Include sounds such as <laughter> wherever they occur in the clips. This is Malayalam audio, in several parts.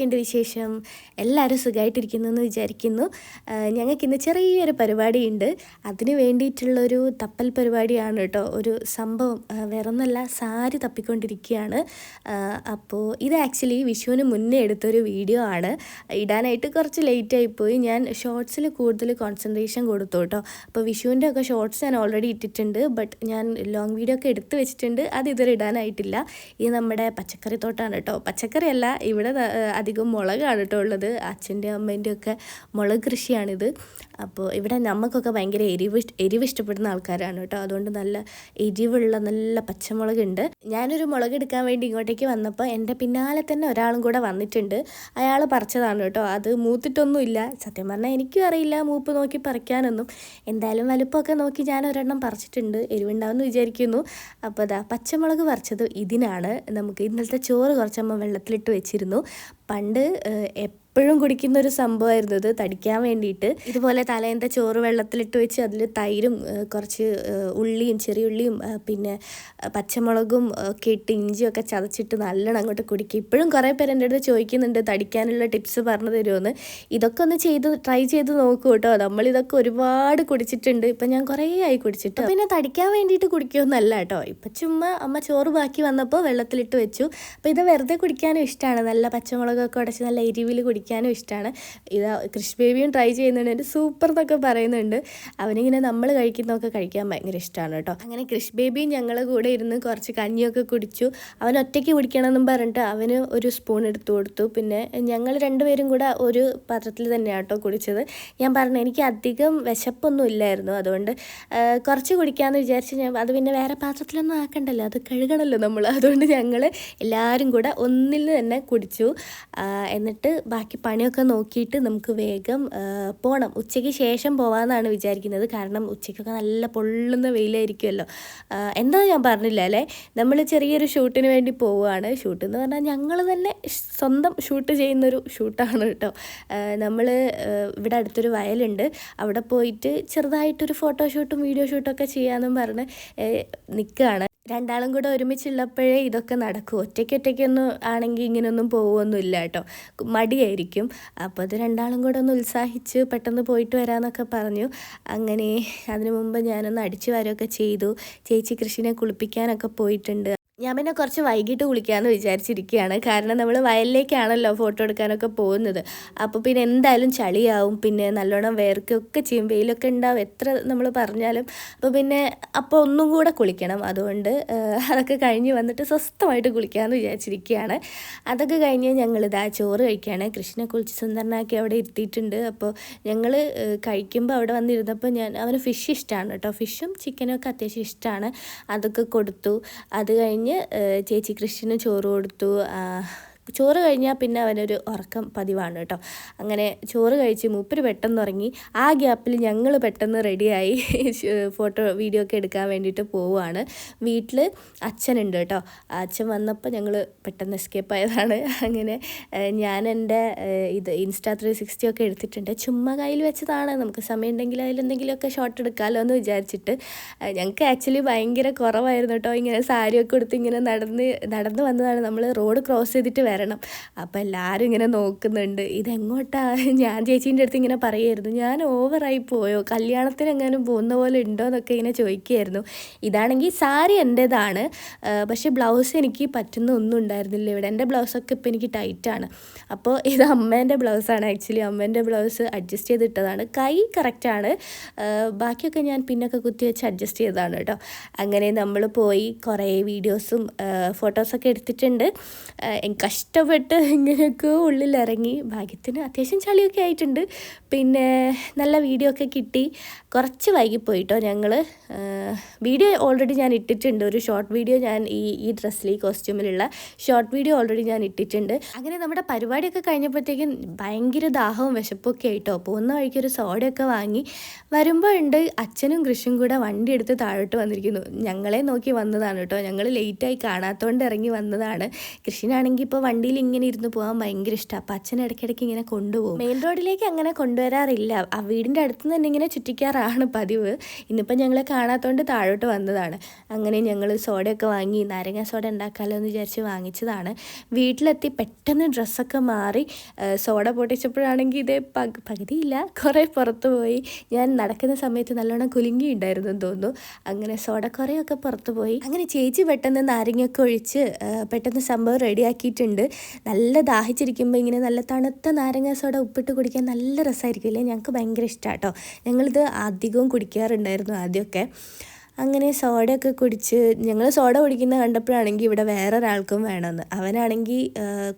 എന്തൊക്കെയുണ്ട് വിശേഷം? എല്ലാവരും സുഖമായിട്ടിരിക്കുന്നു എന്ന് വിചാരിക്കുന്നു. ഞങ്ങൾക്ക് ഇന്ന് ചെറിയൊരു പരിപാടിയുണ്ട്. അതിന് വേണ്ടിയിട്ടുള്ളൊരു തപ്പൽ പരിപാടിയാണ് കേട്ടോ. ഒരു സംഭവം വേറൊന്നല്ല സാരി തപ്പിക്കൊണ്ടിരിക്കുകയാണ്. അപ്പോൾ ഇത് ആക്ച്വലി വിഷുവിന് മുന്നേ എടുത്തൊരു വീഡിയോ ആണ്. ഇടാനായിട്ട് കുറച്ച് ലേറ്റ് ആയിപ്പോയി ഞാൻ ഷോർട്സിൽ കൂടുതൽ കോൺസെൻട്രേഷൻ കൊടുത്തു കേട്ടോ. അപ്പോൾ വിഷുവിന്റെ ഒക്കെ ഷോർട്സ് ഞാൻ ഓൾറെഡി ഇട്ടിട്ടുണ്ട്. ബട്ട് ഞാൻ ലോങ് വീഡിയോ ഒക്കെ എടുത്ത് വെച്ചിട്ടുണ്ട്. അത് ഇതുവരെ ഇടാനായിട്ടില്ല. ഇത് നമ്മുടെ പച്ചക്കറി തോട്ടാണ് കേട്ടോ. പച്ചക്കറിയല്ല ഇവിടെ ഏഹ് അധികം മുളകാണ് കേട്ടോ ഉള്ളത്. അച്ഛന്റെ അമ്മേന്റെ ഒക്കെ മുളക് കൃഷിയാണിത്. അപ്പോൾ ഇവിടെ നമുക്കൊക്കെ ഭയങ്കര എരിവ് എരിവ് ഇഷ്ടപ്പെടുന്ന ആൾക്കാരാണ് കേട്ടോ അതുകൊണ്ട് നല്ല എരിവുള്ള നല്ല പച്ചമുളകുണ്ട്. ഞാനൊരു മുളക് എടുക്കാൻ വേണ്ടി ഇങ്ങോട്ടേക്ക് വന്നപ്പോൾ എന്റെ പിന്നാലെ തന്നെ ഒരാളും കൂടെ വന്നിട്ടുണ്ട്. അയാൾ പറിച്ചതാണ് കേട്ടോ അത് മൂത്തിട്ടൊന്നുമില്ല. സത്യം പറഞ്ഞാൽ എനിക്കും അറിയില്ല. മൂപ്പ് നോക്കി പറിക്കാനൊന്നും. എന്തായാലും വലുപ്പമൊക്കെ നോക്കി ഞാൻ ഒരെണ്ണം പറിച്ചിട്ടുണ്ട്. എരിവുണ്ടാവുമെന്ന് വിചാരിക്കുന്നു. അപ്പോൾ അതാ പച്ചമുളക് പറിച്ചത് ഇതിനാണ്. നമുക്ക് ഇന്നലത്തെ ചോറ് കുറച്ചമ്മ വെള്ളത്തിലിട്ട് വെച്ചിരുന്നു. പണ്ട് എപ്പോഴും കുടിക്കുന്ന ഒരു സംഭവമായിരുന്നു. ഇത് തടിക്കാൻ വേണ്ടിയിട്ട്. ഇതുപോലെ തലേന്റെ ചോറ് വെള്ളത്തിലിട്ട് വെച്ച് അതിൽ തൈരും കുറച്ച് ഉള്ളിയും ചെറിയുള്ളിയും പിന്നെ പച്ചമുളകും ഒക്കെ ഇട്ട് ഇഞ്ചിയൊക്കെ ചതച്ചിട്ട് നല്ലോണം അങ്ങോട്ട് കുടിക്കും. ഇപ്പോഴും കുറേ പേര് എന്റെ അടുത്ത് ചോദിക്കുന്നുണ്ട് തടിക്കാനുള്ള ടിപ്സ് പറഞ്ഞു തരുമെന്ന് ഇതൊക്കെ ഒന്ന് ചെയ്ത് ട്രൈ ചെയ്ത് നോക്കൂ കേട്ടോ. നമ്മളിതൊക്കെ ഒരുപാട് കുടിച്ചിട്ടുണ്ട്. ഇപ്പം ഞാൻ കുറേ ആയി കുടിച്ചിട്ട്. പിന്നെ തടിക്കാൻ വേണ്ടിയിട്ട് കുടിക്കുമെന്നല്ല കേട്ടോ. ഇപ്പം ചുമ്മാ അമ്മ ചോറ് ബാക്കി വന്നപ്പോൾ വെള്ളത്തിലിട്ട് വെച്ചു. അപ്പോൾ ഇത് വെറുതെ കുടിക്കാനും ഇഷ്ടമാണ് നല്ല പച്ചമുളകൊക്കെ ഉടച്ച് നല്ല എരിവിൽ കുടിക്കാനും ഇഷ്ടമാണ് ഇത് കൃഷി ബേബിയും ട്രൈ ചെയ്യുന്നുണ്ട്. എന്റെ സൂപ്പർ എന്നൊക്കെ പറയുന്നുണ്ട്. അവനിങ്ങനെ നമ്മൾ കഴിക്കുന്നതൊക്കെ കഴിക്കാൻ ഭയങ്കര ഇഷ്ടമാണ് കേട്ടോ. അങ്ങനെ കൃഷി ബേബിയും ഞങ്ങൾ കൂടെ ഇരുന്ന് കുറച്ച് കഞ്ഞിയൊക്കെ കുടിച്ചു. അവൻ ഒറ്റയ്ക്ക് കുടിക്കണമെന്നും പറഞ്ഞിട്ട് അവന് ഒരു സ്പൂൺ എടുത്തു കൊടുത്തു. പിന്നെ ഞങ്ങൾ രണ്ടുപേരും കൂടെ ഒരു പാത്രത്തിൽ തന്നെയാണ് കേട്ടോ കുടിച്ചത്. ഞാൻ പറഞ്ഞു എനിക്ക് അധികം വിശപ്പൊന്നും ഇല്ലായിരുന്നു. അതുകൊണ്ട് കുറച്ച് കുടിക്കാമെന്ന് വിചാരിച്ച് ഞാൻ അത് പിന്നെ വേറെ പാത്രത്തിലൊന്നും ആക്കണ്ടല്ലോ. അത് കഴുകണമല്ലോ നമ്മൾ അതുകൊണ്ട് ഞങ്ങൾ എല്ലാവരും കൂടെ ഒന്നിൽ തന്നെ കുടിച്ചു. എന്നിട്ട് ബാക്കി പണിയൊക്കെ നോക്കിയിട്ട് നമുക്ക് വേഗം പോകണം ഉച്ചയ്ക്ക് ശേഷം പോകാമെന്നാണ് വിചാരിക്കുന്നത്. കാരണം ഉച്ചയ്ക്കൊക്കെ നല്ല പൊള്ളുന്ന വെയിലായിരിക്കുമല്ലോ. എന്താ ഞാൻ പറഞ്ഞില്ല അല്ലേ? നമ്മൾ ചെറിയൊരു ഷൂട്ടിന് വേണ്ടി പോവുകയാണ്. ഷൂട്ട് എന്ന് പറഞ്ഞാൽ ഞങ്ങൾ തന്നെ സ്വന്തം ഷൂട്ട് ചെയ്യുന്നൊരു ഷൂട്ടാണ് കേട്ടോ. നമ്മൾ ഇവിടെ അടുത്തൊരു വയലുണ്ട്. അവിടെ പോയിട്ട് ചെറുതായിട്ടൊരു ഫോട്ടോഷൂട്ടും വീഡിയോ ഷൂട്ടും ഒക്കെ ചെയ്യാമെന്നും പറഞ്ഞ് നിൽക്കുകയാണ് രണ്ടാളും കൂടെ ഒരുമിച്ചുള്ളപ്പോഴേ ഇതൊക്കെ നടക്കും. ഒറ്റയ്ക്ക് ഒറ്റയ്ക്കൊന്നും ആണെങ്കിൽ ഇങ്ങനെയൊന്നും പോകുമൊന്നുമില്ല കേട്ടോ മടിയായിരിക്കും. അപ്പോൾ അത് രണ്ടാളും കൂടെ ഒന്ന് ഉത്സാഹിച്ച് പെട്ടെന്ന് പോയിട്ട് വരാമെന്നൊക്കെ പറഞ്ഞു. അങ്ങനെ അതിനു മുമ്പ് ഞാനൊന്ന് അടിച്ചു വാരുകയൊക്കെ ചെയ്തു. ചേച്ചി കൃഷിനെ കുളിപ്പിക്കാനൊക്കെ പോയിട്ടുണ്ട്. ഞാൻ പിന്നെ കുറച്ച് വൈകിട്ട് കുളിക്കാമെന്ന് വിചാരിച്ചിരിക്കുകയാണ്. കാരണം നമ്മൾ വയലിലേക്കാണല്ലോ ഫോട്ടോ എടുക്കാനൊക്കെ പോകുന്നത്. അപ്പോൾ പിന്നെ എന്തായാലും ചളിയാവും. പിന്നെ നല്ലോണം വേർക്കൊക്കെ ചെയ്യും. വെയിലൊക്കെ ഉണ്ടാവും. എത്ര നമ്മൾ പറഞ്ഞാലും. അപ്പോൾ പിന്നെ അപ്പോൾ ഒന്നും കൂടെ കുളിക്കണം. അതുകൊണ്ട് അതൊക്കെ കഴിഞ്ഞ് വന്നിട്ട് സ്വസ്ഥമായിട്ട് കുളിക്കാമെന്ന് വിചാരിച്ചിരിക്കുകയാണ്. അതൊക്കെ കഴിഞ്ഞ് ഞങ്ങളിതാ ചോറ് കഴിക്കുകയാണ് കൃഷ്ണനെ കുളിച്ച് സുന്ദരനാക്കി അവിടെ ഇരുത്തിയിട്ടുണ്ട്. അപ്പോൾ ഞങ്ങൾ കഴിക്കുമ്പോൾ അവിടെ വന്നിരുന്നപ്പോൾ ഞാൻ അവന് ഫിഷ് ഇഷ്ടമാണ് കേട്ടോ. ഫിഷും ചിക്കനും ഒക്കെ അത്യാവശ്യം ഇഷ്ടമാണ് അതൊക്കെ കൊടുത്തു. അത് കഴിഞ്ഞ് ഏഹ്, ചേച്ചി കൃഷ്ണന് ചോറ് കൊടുത്തു ചോറ് കഴിഞ്ഞാൽ പിന്നെ അവനൊരു ഉറക്കം പതിവാണ് കേട്ടോ. അങ്ങനെ ചോറ് കഴിച്ച് മൂപ്പര് പെട്ടെന്ന് ഉറങ്ങി. ആ ഗ്യാപ്പിൽ ഞങ്ങൾ പെട്ടെന്ന് റെഡിയായി ഫോട്ടോ വീഡിയോ ഒക്കെ എടുക്കാൻ വേണ്ടിയിട്ട് പോവുകയാണ് വീട്ടിൽ അച്ഛനുണ്ട് കേട്ടോ. അച്ഛൻ വന്നപ്പോൾ ഞങ്ങൾ പെട്ടെന്ന് എസ്കേപ്പ് ആയതാണ്. അങ്ങനെ ഞാൻ എന്റെ ഇത് ഇൻസ്റ്റാ ത്രീ സിക്സ്റ്റി ഒക്കെ എടുത്തിട്ടുണ്ട്. ചുമ്മാ കയ്യിൽ വെച്ചതാണ്. നമുക്ക് സമയം ഉണ്ടെങ്കിൽ അതിലെന്തെങ്കിലുമൊക്കെ ഷോട്ട് എടുക്കാമല്ലോ എന്ന് വിചാരിച്ചിട്ട്. ഞങ്ങൾക്ക് ആക്ച്വലി ഭയങ്കര കുറവായിരുന്നു കേട്ടോ. ഇങ്ങനെ സാരിയൊക്കെ കൊടുത്ത് ഇങ്ങനെ നടന്ന് നടന്ന് വന്നതാണ്. നമ്മൾ റോഡ് ക്രോസ് ചെയ്തിട്ട് വരണം അപ്പോൾ എല്ലാവരും ഇങ്ങനെ നോക്കുന്നുണ്ട്. ഇതെങ്ങോട്ടാ? ഞാൻ ചേച്ചീന്റെ അടുത്ത് ഇങ്ങനെ പറയുമായിരുന്നു ഞാൻ ഓവറായി പോയോ? കല്യാണത്തിന് എങ്ങാനും പോകുന്ന പോലെ ഉണ്ടോ എന്നൊക്കെ ഇങ്ങനെ ചോദിക്കുമായിരുന്നു ഇതാണെങ്കിൽ സാരി എന്റെതാണ്. പക്ഷേ ബ്ലൗസ് എനിക്ക് പറ്റുന്ന ഒന്നും ഉണ്ടായിരുന്നില്ല. ഇവിടെ എന്റെ ബ്ലൗസൊക്കെ ഇപ്പോൾ എനിക്ക് ടൈറ്റാണ് അപ്പോൾ ഇത് അമ്മേന്റെ ബ്ലൗസാണ്. ആക്ച്വലി അമ്മേന്റെ ബ്ലൗസ് അഡ്ജസ്റ്റ് ചെയ്തിട്ടതാണ്. കൈ കറക്റ്റാണ് ബാക്കിയൊക്കെ ഞാൻ പിന്നൊക്കെ കുത്തി വെച്ച് അഡ്ജസ്റ്റ് ചെയ്തതാണ് കേട്ടോ. അങ്ങനെ നമ്മൾ പോയി കുറേ വീഡിയോസും ഫോട്ടോസൊക്കെ എടുത്തിട്ടുണ്ട്. എനിക്ക് കഷ്ടപ്പെട്ട് ഇങ്ങനെയൊക്കെ ഉള്ളിലിറങ്ങി. ഭാഗ്യത്തിന് അത്യാവശ്യം ചളിയൊക്കെ ആയിട്ടുണ്ട്. പിന്നെ നല്ല വീഡിയോ ഒക്കെ കിട്ടി. കുറച്ച് വൈകിപ്പോയിട്ടോ ഞങ്ങൾ വീഡിയോ ഓൾറെഡി ഞാൻ ഇട്ടിട്ടുണ്ട്. ഒരു ഷോർട്ട് വീഡിയോ ഞാൻ ഈ ഈ ഡ്രസ്സിൽ ഈ കോസ്റ്റ്യൂമിലുള്ള ഷോർട്ട് വീഡിയോ ഓൾറെഡി ഞാൻ ഇട്ടിട്ടുണ്ട്. അങ്ങനെ നമ്മുടെ പരിപാടിയൊക്കെ കഴിഞ്ഞപ്പോഴത്തേക്കും ഭയങ്കര ദാഹവും വിശപ്പൊക്കെ ആയിട്ടോ. പോകുന്ന വഴിക്ക് ഒരു സോഡയൊക്കെ വാങ്ങി വരുമ്പോൾ ഉണ്ട് അച്ഛനും കൃഷിയും കൂടെ വണ്ടി എടുത്ത് താഴോട്ട് വന്നിരിക്കുന്നു. ഞങ്ങളെ നോക്കി വന്നതാണ് കേട്ടോ. ഞങ്ങൾ ലേറ്റായി കാണാത്തതുകൊണ്ട് ഇറങ്ങി വന്നതാണ്. കൃഷിനാണെങ്കിൽ ഇപ്പോൾ വണ്ടിയിൽ ഇങ്ങനെ ഇരുന്ന് പോകാൻ ഭയങ്കര ഇഷ്ടമാണ് അപ്പം അച്ഛൻ ഇടയ്ക്കിടയ്ക്ക് ഇങ്ങനെ കൊണ്ടുപോകും. മെയിൻ റോഡിലേക്ക് അങ്ങനെ കൊണ്ടുവരാറില്ല. ആ വീടിന്റെ അടുത്ത് നിന്ന് ഇങ്ങനെ ചുറ്റിക്കാറാണ് കയറാറാണ് പതിവ്. ഇന്നിപ്പോൾ ഞങ്ങളെ കാണാത്തതുകൊണ്ട് താഴോട്ട് വന്നതാണ്. അങ്ങനെ ഞങ്ങൾ സോഡയൊക്കെ വാങ്ങി നാരങ്ങ സോഡ ഉണ്ടാക്കാമല്ലോ എന്ന് വിചാരിച്ച് വാങ്ങിച്ചതാണ്. വീട്ടിലെത്തി പെട്ടെന്ന് ഡ്രസ്സൊക്കെ മാറി സോഡ പൊട്ടിച്ചപ്പോഴാണെങ്കിൽ ഇതേ പക പകുതിയില്ല കുറേ പുറത്ത് പോയി. ഞാൻ നടക്കുന്ന സമയത്ത് നല്ലോണം കുലുങ്ങി ഉണ്ടായിരുന്നു എന്ന് തോന്നുന്നു. അങ്ങനെ സോഡ കുറേയൊക്കെ പുറത്ത് പോയി. അങ്ങനെ ചേച്ചി പെട്ടെന്ന് നാരങ്ങയൊക്കെ ഒഴിച്ച് പെട്ടെന്ന് സംഭവം റെഡിയാക്കിയിട്ടുണ്ട്. നല്ല ദാഹിച്ചിരിക്കുമ്പോൾ ഇങ്ങനെ നല്ല തണുത്ത നാരങ്ങ സോഡ ഉപ്പിട്ട് കുടിക്കാൻ നല്ല രസമായിരിക്കില്ലേ ഞങ്ങൾക്ക് ഭയങ്കര ഇഷ്ടമാണ് കേട്ടോ ഞങ്ങളിത് അധികവും കുടിക്കാറുണ്ടായിരുന്നു ആദ്യമൊക്കെ. അങ്ങനെ സോഡയൊക്കെ കുടിച്ച് ഞങ്ങൾ സോഡ കുടിക്കുന്ന കണ്ടപ്പോഴാണെങ്കിൽ ഇവിടെ വേറെ ഒരാൾക്കും വേണമെന്ന്. അവനാണെങ്കിൽ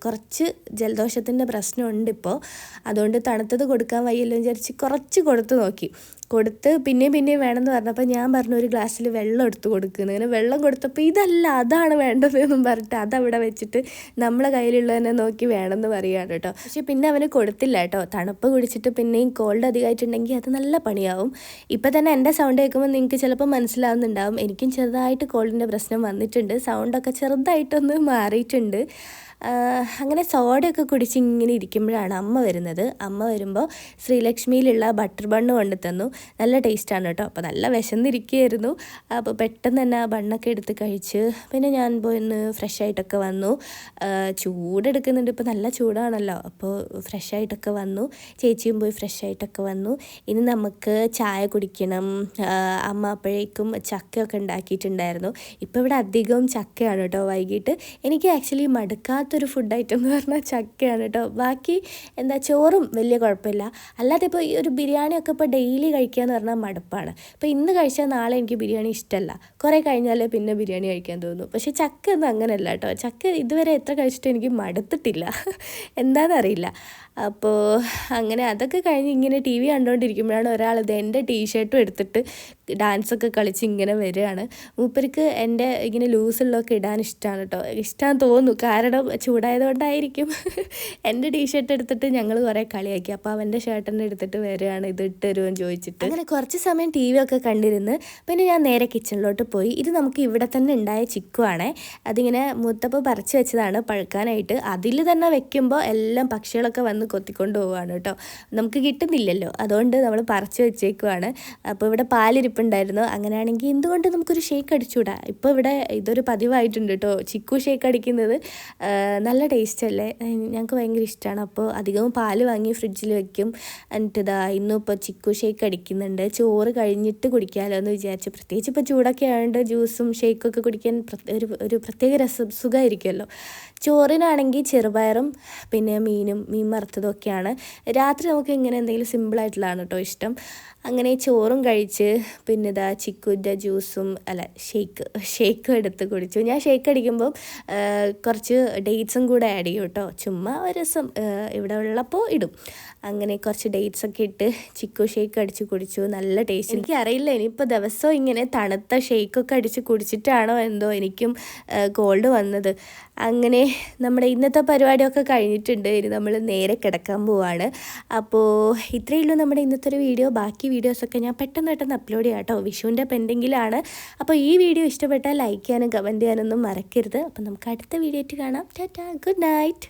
കുറച്ച് ജലദോഷത്തിന്റെ പ്രശ്നമുണ്ട് ഇപ്പോൾ അതുകൊണ്ട് തണുത്തത് കൊടുക്കാൻ വയ്യല്ലോ വിചാരിച്ച് കുറച്ച് കൊടുത്ത് നോക്കി. കൊടുത്ത് പിന്നെയും പിന്നെയും വേണമെന്ന് പറഞ്ഞപ്പോൾ ഞാൻ പറഞ്ഞു ഒരു ഗ്ലാസ്സിൽ വെള്ളം എടുത്ത് കൊടുക്കുന്നു അങ്ങനെ വെള്ളം കൊടുത്തപ്പോൾ ഇതല്ല അതാണ് വേണ്ടതെന്നും പറഞ്ഞിട്ട് അതവിടെ വെച്ചിട്ട് നമ്മളെ കയ്യിലുള്ളതിനെ നോക്കി വേണമെന്ന് പറയുകയാണ് കേട്ടോ. പക്ഷെ പിന്നെ അവന് കൊടുത്തില്ല കേട്ടോ. തണുപ്പ് കുടിച്ചിട്ട് പിന്നെയും കോൾഡ് അധികമായിട്ടുണ്ടെങ്കിൽ അത് നല്ല പണിയാവും. ഇപ്പം തന്നെ എന്റെ സൗണ്ട് കേൾക്കുമ്പോൾ നിങ്ങൾക്ക് ചിലപ്പോൾ മനസ്സിലാവുന്നുണ്ടാവും എനിക്കും ചെറുതായിട്ട് കോൾഡിന്റെ പ്രശ്നം വന്നിട്ടുണ്ട്. സൗണ്ടൊക്കെ ചെറുതായിട്ടൊന്ന് മാറിയിട്ടുണ്ട്. അങ്ങനെ സോഡയൊക്കെ കുടിച്ച് ഇങ്ങനെ ഇരിക്കുമ്പോഴാണ് അമ്മ വരുന്നത്. അമ്മ വരുമ്പോൾ ശ്രീലക്ഷ്മിയിലുള്ള ബട്ടർ ബണ്ണ് കൊണ്ട് തന്നു. നല്ല ടേസ്റ്റാണ് കേട്ടോ. അപ്പോൾ നല്ല വിശന്നിരിക്കുകയായിരുന്നു. അപ്പോൾ പെട്ടെന്ന് തന്നെ ആ ബണ്ണൊക്കെ എടുത്ത് കഴിച്ച് പിന്നെ ഞാൻ പോയി ഒന്ന് ഫ്രഷ് ആയിട്ടൊക്കെ വന്നു. ചൂടെടുക്കുന്നുണ്ട്. ഇപ്പോൾ നല്ല ചൂടാണല്ലോ. അപ്പോൾ ഫ്രഷ് ആയിട്ടൊക്കെ വന്നു. ചേച്ചിയും പോയി ഫ്രഷ് ആയിട്ടൊക്കെ വന്നു. ഇനി നമുക്ക് ചായ കുടിക്കണം. അമ്മ അപ്പോഴേക്കും ചക്കയൊക്കെ ഉണ്ടാക്കിയിട്ടുണ്ടായിരുന്നു. ഇപ്പോൾ ഇവിടെ അധികവും ചക്കയാണ് കേട്ടോ. വൈകിട്ട് എനിക്ക് ആക്ച്വലി മടുക്കാത്തൊരു ഫുഡ് ഐറ്റം എന്ന് പറഞ്ഞാൽ ചക്കയാണ് കേട്ടോ. ബാക്കി എന്താ ചോറും വലിയ കുഴപ്പമില്ല. അല്ലാതെ ഇപ്പോൾ ഈ ഒരു ബിരിയാണിയൊക്കെ ഇപ്പോൾ ഡെയിലി കഴിക്കുക എന്ന് പറഞ്ഞാൽ മടുപ്പാണ്. ഇപ്പോൾ ഇന്ന് കഴിച്ചാൽ നാളെ എനിക്ക് ബിരിയാണി ഇഷ്ടമല്ല. കുറേ കഴിഞ്ഞാലേ പിന്നെ ബിരിയാണി കഴിക്കാൻ തോന്നുന്നു. പക്ഷേ ചക്ക ഒന്നും അങ്ങനെയല്ല കേട്ടോ. ചക്ക ഇതുവരെ എത്ര കഴിച്ചിട്ട് എനിക്ക് മടുത്തിട്ടില്ല. <laughs> എന്താണെന്നറിയില്ല അപ്പോൾ അങ്ങനെ അതൊക്കെ കഴിഞ്ഞ് ഇങ്ങനെ ടി വി കണ്ടുകൊണ്ടിരിക്കുമ്പോഴാണ് ഒരാൾ ഇത് എന്റെ ടീഷർട്ടും എടുത്തിട്ട് ഡാൻസൊക്കെ കളിച്ച് ഇങ്ങനെ വരികയാണ്. മൂപ്പർക്ക് എന്റെ ഇങ്ങനെ ലൂസുള്ളതൊക്കെ ഇടാൻ ഇഷ്ടമാണ് കേട്ടോ. ഇഷ്ടമാണെന്ന് തോന്നുന്നു. കാരണം ചൂടായതുകൊണ്ടായിരിക്കും. എന്റെ ടീഷർട്ട് എടുത്തിട്ട് ഞങ്ങൾ കുറേ കളിയാക്കി. അപ്പോൾ അവന്റെ ഷർട്ടിന്റെ എടുത്തിട്ട് വരികയാണ്. ഇത് ഇട്ട് തരുമെന്ന് ചോദിച്ചിട്ട്. അങ്ങനെ കുറച്ച് സമയം ടി വി ഒക്കെ കണ്ടിരുന്ന് പിന്നെ ഞാൻ നേരെ കിച്ചണിലോട്ട് പോയി. ഇത് നമുക്ക് ഇവിടെ തന്നെ ഉണ്ടായ ചിക്കുവാണേ. അതിങ്ങനെ മുത്തപ്പ് പറിച്ച് വെച്ചതാണ് പഴുക്കാനായിട്ട്. അതിൽ തന്നെ വെക്കുമ്പോൾ എല്ലാം പക്ഷികളൊക്കെ വന്ന് വന്ന് കൊത്തിക്കൊണ്ട് പോവുകയാണ് കേട്ടോ. നമുക്ക് കിട്ടുന്നില്ലല്ലോ. അതുകൊണ്ട് നമ്മൾ പറിച്ചു വെച്ചേക്കുവാണ്. അപ്പോൾ ഇവിടെ പാലിരിപ്പുണ്ടായിരുന്നു. അങ്ങനെയാണെങ്കിൽ എന്തുകൊണ്ട് നമുക്കൊരു ഷേക്ക് അടിച്ചുകൂടാ ഇപ്പോൾ ഇവിടെ ഇതൊരു പതിവായിട്ടുണ്ട് കേട്ടോ. ചിക്കു ഷേക്ക് അടിക്കുന്നത് നല്ല ടേസ്റ്റ് അല്ലേ? ഞങ്ങൾക്ക് ഭയങ്കര ഇഷ്ടമാണ്. അപ്പോൾ അധികവും പാൽ വാങ്ങി ഫ്രിഡ്ജിൽ വെക്കും. എന്നിട്ട് ഇതാ ഇന്നും ഇപ്പോൾ ചിക്കു ഷേക്ക് അടിക്കുന്നുണ്ട്. ചോറ് കഴിഞ്ഞിട്ട് കുടിക്കാമല്ലോ എന്ന് വിചാരിച്ചു. പ്രത്യേകിച്ച് ഇപ്പോൾ ചൂടൊക്കെ ആയതുകൊണ്ട് ജ്യൂസും ഷേക്കൊക്കെ കുടിക്കാൻ ഒരു ഒരു പ്രത്യേക രസം സുഖമായിരിക്കുമല്ലോ. ചോറിനാണെങ്കിൽ ചെറുപയറും പിന്നെ മീനും മീൻ വറുത്തതൊക്കെയാണ് രാത്രി നമുക്ക് ഇങ്ങനെ എന്തെങ്കിലും സിമ്പിളായിട്ടുള്ളതാണ് കേട്ടോ ഇഷ്ടം. അങ്ങനെ ചോറും കഴിച്ച് പിന്നെ ഇതാ ചിക്കുന്റെ ജ്യൂസും അല്ല ഷേക്ക് ഷേക്ക് എടുത്ത് കുടിച്ചു. ഞാൻ ഷേക്ക് അടിക്കുമ്പോൾ കുറച്ച് ഡേറ്റ്സും കൂടെ ആഡ് ചെയ്യും കേട്ടോ ചുമ്മാ ഒരു രസം ഇവിടെ ഉള്ളപ്പോൾ ഇടും. അങ്ങനെ കുറച്ച് ഡേറ്റ്സ് ഒക്കെ ഇട്ട് ചിക്കു ഷേക്ക് അടിച്ച് കുടിച്ചു. നല്ല ടേസ്റ്റ് എനിക്ക് അറിയില്ല. ഇനിയിപ്പോൾ ദിവസവും ഇങ്ങനെ തണുത്ത ഷേക്കൊക്കെ അടിച്ച് കുടിച്ചിട്ടാണോ എന്തോ എനിക്കും കോൾഡ് വന്നത്. അങ്ങനെ നമ്മുടെ ഇന്നത്തെ പരിപാടിയൊക്കെ കഴിഞ്ഞിട്ടുണ്ട്. ഇനി നമ്മൾ നേരെ കിടക്കാൻ പോവാണ്. അപ്പോൾ ഇത്രയേ ഉള്ളൂ നമ്മുടെ ഇന്നത്തെ ഒരു വീഡിയോ. ബാക്കി വീഡിയോസൊക്കെ ഞാൻ പെട്ടെന്ന് പെട്ടെന്ന് അപ്ലോഡ് ചെയ്യാം കേട്ടോ. വിഷുവിന്റെ പെൻഡിങ്ങിലാണ് അപ്പോൾ ഈ വീഡിയോ ഇഷ്ടപ്പെട്ടാൽ ലൈക്ക് ചെയ്യാനും കമന്റ് ചെയ്യാനൊന്നും മറക്കരുത്. അപ്പോൾ നമുക്ക് അടുത്ത വീഡിയോ ആയിട്ട് കാണാം. Tata good night